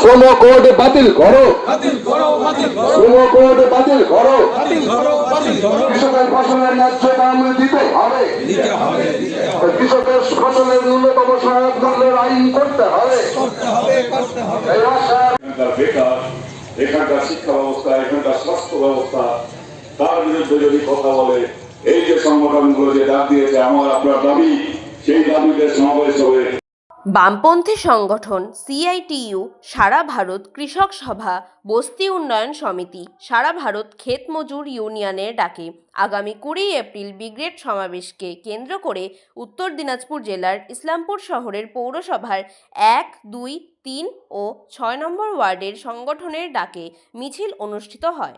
শ্রম কোড বাতিল করো। শ্রম কোড বাতিল করো। কৃষকের ফসলের ন্যায্য দাম দিতে হবে। কৃষকের ফসলের ন্যূনতম সহায়ক মূল্যের আইন করতে হবে। এখানকার শিক্ষা ব্যবস্থা, এখানকার স্বাস্থ্য ব্যবস্থা, তার বিরুদ্ধে যদি কথা বলে, এই যে সংগঠনগুলো যে ডাক দিয়েছে, আমার আপনার দাবি, সেই দাবিতে সমাবেশ হবে। বামপন্থী সংগঠন সিআইটিইউ, সারা ভারত কৃষক সভা, বস্তি উন্নয়ন সমিতি, সারা ভারত ক্ষেত মজুর ইউনিয়নের ডাকে। আগামী কুড়ি এপ্রিল ব্রিগেড সমাবেশকে কেন্দ্র করে উত্তর দিনাজপুর জেলার ইসলামপুর শহরের পৌরসভার এক, দুই, তিন ও ছয় নম্বর ওয়ার্ডের সংগঠনের ডাকে মিছিল অনুষ্ঠিত হয়।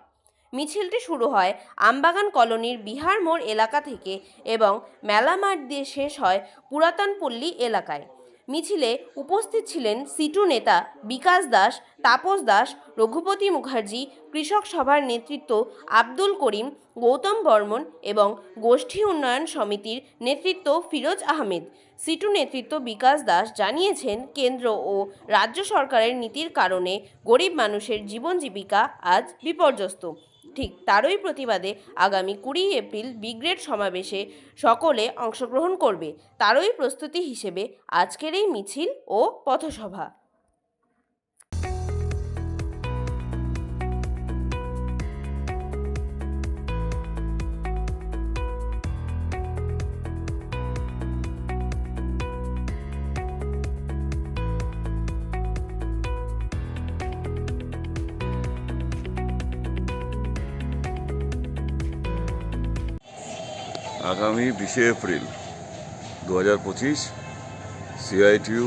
মিছিলটি শুরু হয় আমবাগান কলোনির বিহার মোড় এলাকা থেকে এবং মেলা মাঠ দিয়ে শেষ হয় পুরাতনপল্লী এলাকায়। মিছিলে উপস্থিত ছিলেন সিটু নেতা বিকাশ দাস, তাপস দাস, রঘুপতি মুখার্জি, কৃষক সভার নেতৃত্ব আব্দুল করিম, গৌতম বর্মন এবং গোষ্ঠী উন্নয়ন সমিতির নেতৃত্ব ফিরোজ আহমেদ। সিটু নেতৃত্ব বিকাশ দাস জানিয়েছেন, কেন্দ্র ও রাজ্য সরকারের নীতির কারণে গরিব মানুষের জীবন জীবিকা আজ বিপর্যস্ত। ঠিক তারই প্রতিবাদে আগামী কুড়ি এপ্রিল বিগ্রেড সমাবেশে সকলে অংশগ্রহণ করবে। তারই প্রস্তুতি হিসেবে আজকের এই মিছিল ও পথসভা। আগামী বিশে এপ্রিল দু হাজার পঁচিশ সিআইটিউ,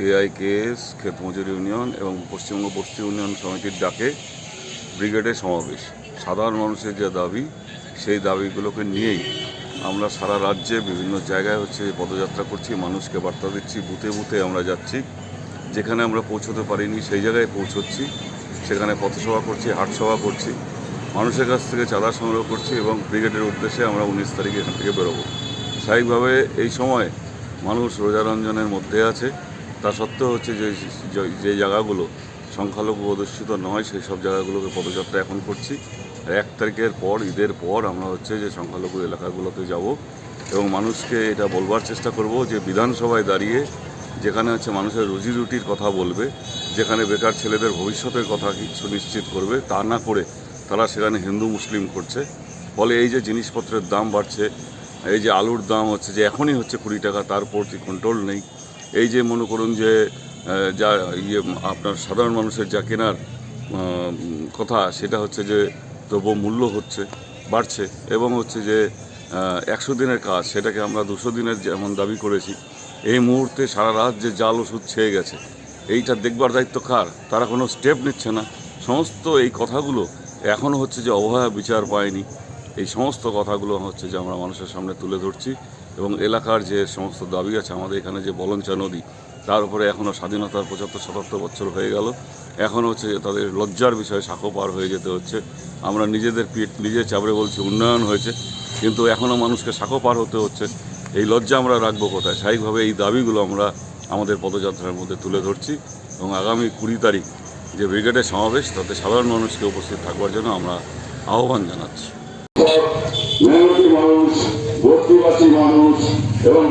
এআইকেএস ক্ষেত মজুর ইউনিয়ন এবং পশ্চিমবঙ্গ বস্তি উন্নয়ন সমিতির ডাকে ব্রিগেডের সমাবেশ। সাধারণ মানুষের যে দাবি, সেই দাবিগুলোকে নিয়েই আমরা সারা রাজ্যে বিভিন্ন জায়গায় হচ্ছে পদযাত্রা করছি, মানুষকে বার্তা দিচ্ছি, বুথে বুথে আমরা যাচ্ছি। যেখানে আমরা পৌঁছতে পারিনি, সেই জায়গায় পৌঁছচ্ছি। সেখানে পথসভা করছি, হাটসভা করছি। মানুষের কাছ থেকে চাঁদা সংগ্রহ করছি এবং ব্রিগেডের উদ্দেশ্যে আমরা উনিশ তারিখে এখান থেকে বেরোবো। স্বাভাবিকভাবে এই সময় মানুষ রোজারঞ্জনের মধ্যে আছে। তা সত্ত্বেও হচ্ছে যে, যে- জায়গাগুলো সংখ্যালঘু অধ্যুষিত নয়, সেই সব জায়গাগুলোকে পদযাত্রা এখন করছি। আর এক তারিখের পর, ঈদের পর আমরা হচ্ছে যে সংখ্যালঘু এলাকাগুলোতে যাব এবং মানুষকে এটা বলবার চেষ্টা করব যে, বিধানসভায় দাঁড়িয়ে যেখানে হচ্ছে মানুষের রুজি রুটির কথা বলবে, যেখানে বেকার ছেলেদের ভবিষ্যতের কথা কিছু নিশ্চিত করবে, তা না করে তারা সেখানে হিন্দু, মুসলিম করছে। ফলে এই যে জিনিসপত্রের দাম বাড়ছে, এই যে আলুর দাম হচ্ছে, যে এখনই হচ্ছে কুড়ি টাকা, তার প্রতি কন্ট্রোল নেই? এই যে মনে করুন যে যা ইয়ে আপনার সাধারণ মানুষের যা কেনার কথা, সেটা হচ্ছে যে দ্রব্য মূল্য হচ্ছে, বাড়ছে এবং হচ্ছে যে একশো দিনের কাজ, সেটাকে আমরা দুশো দিনের যেমন দাবি করেছি, এই মুহূর্তে সারা রাত যে জাল, ওষুধ ছেয়ে গেছে এইটা দেখবার দায়িত্ব কার? তারা কোনো স্টেপ নিচ্ছে না। সমস্ত এই কথাগুলো এখনও হচ্ছে যে অবহেলা বিচার পায়নি। এই সমস্ত কথাগুলো হচ্ছে যে আমরা মানুষের সামনে তুলে ধরছি এবং এলাকার যে সমস্ত দাবি আছে, আমাদের এখানে যে বলঞ্চা নদী, তার উপরে এখনও স্বাধীনতার পঁচাত্তর, সাতাত্তর বছর হয়ে গেল। এখন হচ্ছে যে তাদের লজ্জার বিষয়ে সাঁকো পার হয়ে যেতে হচ্ছে। আমরা নিজেদের পিঠ নিজে চাপড়ে বলছি, উন্নয়ন হয়েছে। কিন্তু এখনও মানুষকে সাঁকো পার হতে হচ্ছে। এই লজ্জা আমরা রাখব কোথায়? স্বাভাবিকভাবে এই দাবিগুলো আমরা আমাদের পদযাত্রার মধ্যে তুলে ধরছি এবং আগামী কুড়ি তারিখ যে ব্রিগেডের সমাবেশ তাতে সাধারণ মানুষকে উপস্থিত থাকবার জন্য আমরা আহ্বান জানাচ্ছি। মানুষ এবং